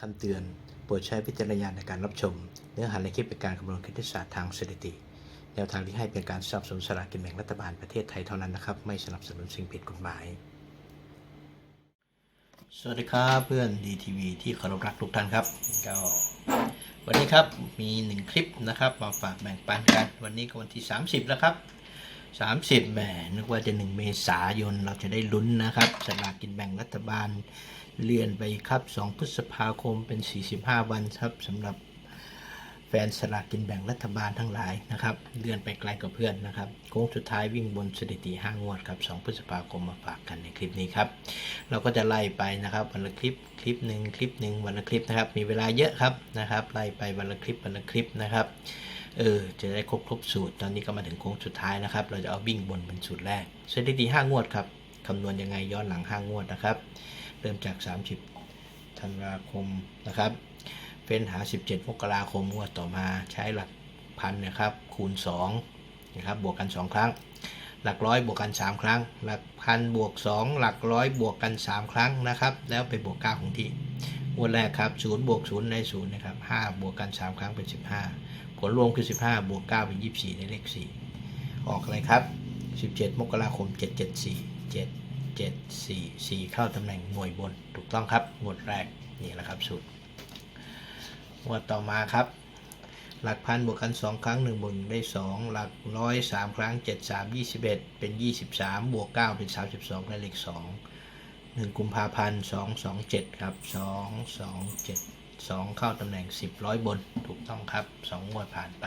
คำเตือน โปรดใช้วิจารณญาณในการรับชม เนื้อหาในคลิปเป็นการคำนวณคณิตศาสตร์ทางสถิติ แนวทางที่ให้เป็นการสนับสนุนสลากกินแบ่งรัฐบาลประเทศไทยเท่านั้นนะครับ ไม่สนับสนุนสิ่งผิดกฎหมาย สวัสดีครับเพื่อนดีทีวีที่เคารพรักทุกท่านครับก็วันนี้ครับมีหนึ่งคลิปนะครับมาฝากแบ่งปันกัน วันนี้ก็วันที่ 30 แล้วครับ 30แหมนึกว่าจะ 1 เมษายนเราจะได้ลุ้นนะครับสลากกินแบ่งรัฐบาลเลื่อนไปครับ 2 พฤษภาคมเป็น 45 วันครับสำหรับแฟนสลากกินแบ่งรัฐบาลทั้งหลายนะครับ เลื่อนไปไกลกับเพื่อนนะครับโค้งสุดท้ายวิ่งบนสถิติ5งวดครับ 2 พฤษภาคมมาฝากกันในคลิปนี้ครับ เราก็จะไล่ไปนะครับวันละคลิปคลิปหนึ่งคลิปหนึ่งวันละคลิปนะครับ มีเวลาเยอะครับนะครับ ไล่ไปวันละคลิปวันละคลิปนะครับ เออจะได้ครบครบสูตร ตอนนี้ก็มาถึงโค้งสุดท้ายนะครับ เราจะเอาวิ่งบนเป็นสูตรแรกสถิติ5งวดครับคำนวณยังไงย้อนหลัง 5 งวดนะครับ เริ่มจาก 30 ธันวาคมนะครับเฟ้นหา 17 มกราคมงวดต่อมาใช้หลักพันนะครับ คูณ2นะครับบวกกัน 2 ครั้ง หลักร้อยบวกกัน 3 ครั้ง หลักพันบวก 2 หลักร้อยบวกกัน 3 ครั้งนะครับ แล้วไปบวก9ของที่งวดแรกครับ0บวก0ได้0นะครับ5บวกกัน 3 ครั้งเป็น 15 ผลรวมคือ 15 บวก9เป็น24 ได้เลข 4 ออกอะไรครับ 17 มกราคม 774 7 7 4 4 เข้าตำแหน่งหน่วยบน ถูกต้องครับงวดแรก นี่แหละครับสูตรงวดต่อมาครับ หลักพันบวกกัน 2 ครั้ง1บวกได้ 2 หลักร้อย3ครั้ง 7 3 21 เป็น 23 บวก 9 เป็น 32 ได้เลข 2 1 กุมภาพันธ์ 2 2 7 ครับ 2 2 เข้าตำแหน่ง 10 ร้อยบนถูกต้องครับ 2 งวดผ่านไป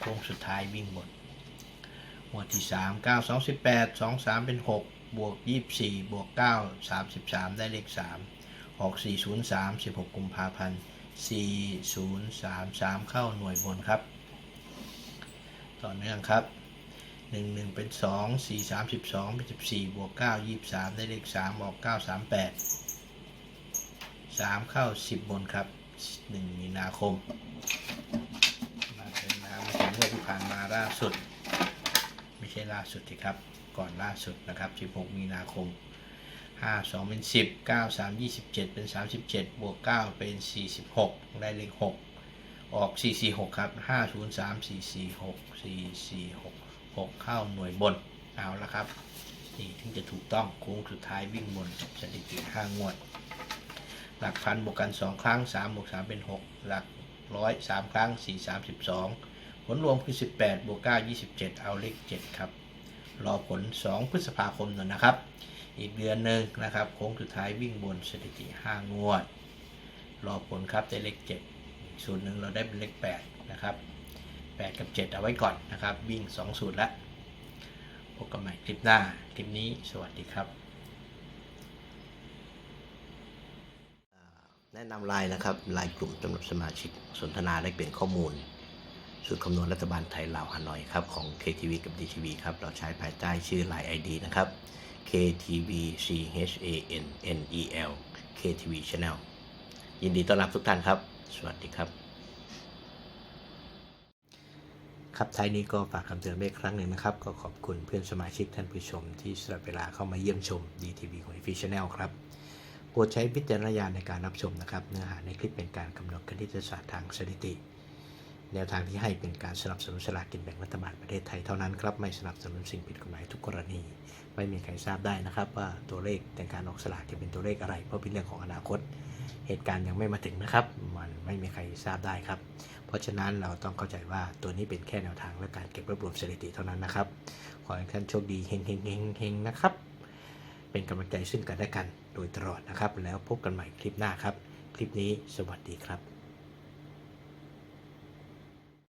โค้งสุดท้ายวิ่งบนงวดที่ 3 9 2 18 2 3 เป็น 6 บวก 24 บวก 9 33 ได้เลข 3 ออก 403 16 กุมภาพันธ์ 4033 เข้าหน่วยบนครับ ต่อเนื่องครับ 1 1 เป็น 2 4 32 เป็น 14 บวก 9 23 ได้เลข 3 ออก 938 9 38 3เข้า10บนครับ1มีนาคม มาถึงน้ำถึงเมื่อที่ผ่านมาล่าสุด ไม่ใช่ล่าสุดสิครับ ก่อนล่าสุดนะครับ16มีนาคม5 2เป็น10 9 3 27เป็น37บวก9เป็น46ได้เลข6ออก 446 ครับ 5 0 3 4 4 6 4 4 6 6 เข้าหน่วยบน เอาละครับ นี่ถึงจะถูกต้องโค้งสุดท้ายวิ่งบนสถิติ5งวด หลักพันบวกกัน 2 ครั้ง3บวก3เป็น 6 หลักร้อย3ครั้ง 4 32 ผลรวมคือ 18บวก9 27 เอาเลข 7 ครับ รอผล 2 พฤษภาคมหน่อยนะครับ อีกเดือนหนึ่งนะครับโค้งสุดท้ายวิ่งบนสถิติ 5 งวด รอผลครับได้เลข7อีกสูตรหนึ่งเราได้เป็นเลข 8 นะครับ 8 กับ 7 เอาไว้ก่อนนะครับ วิ่ง 2 สูตรละพบกันใหม่คลิปหน้า คลิปนี้สวัสดีครับ แนะนำไลน์นะครับไลน์กลุ่มสำหรับสมาชิกสนทนาและเปลี่ยนข้อมูลสูตรคำนวณรัฐบาลไทยลาวฮานอยครับของ KTV กับ DTV ครับเราใช้ภายใต้ชื่อ Line ID นะครับ KTV C H A N N E L KTV Channel ยินดีต้อนรับทุกท่านครับ สวัสดีครับ ครับท้ายนี้ก็ฝากคำเตือนไว้อีกครั้งหนึ่งนะครับ ก็ขอบคุณเพื่อนสมาชิกท่านผู้ชมที่สละเวลาเข้ามาเยี่ยมชม DTV ของ f ี Channel ครับ โปรดใช้วิจารณญาณในการรับชมนะครับ เนื้อหาในคลิปเป็นการกำหนดคณิตศาสตร์ทางสถิติ แนวทางที่ให้เป็นการสนับสนุนสลากกินแบ่งรัฐบาลประเทศไทยเท่านั้นครับ ไม่สนับสนุนสิ่งผิดกฎหมายทุกกรณี ไม่มีใครทราบได้นะครับ ว่าตัวเลขในการออกสลากจะเป็นตัวเลขอะไร เพราะเป็นเรื่องของอนาคต เหตุการณ์ยังไม่มาถึงนะครับ มันไม่มีใครทราบได้ครับ เพราะฉะนั้นเราต้องเข้าใจว่าตัวนี้เป็นแค่แนวทางและการเก็บรวบรวมสถิติเท่านั้นนะครับ ขอให้ท่านโชคดีเฮงเฮงเฮงเฮงนะครับ เป็นกำลังใจซึ่งกันและกันโดยตลอดนะครับ แล้วพบกันใหม่คลิปหน้าครับ คลิปนี้สวัสดีครับ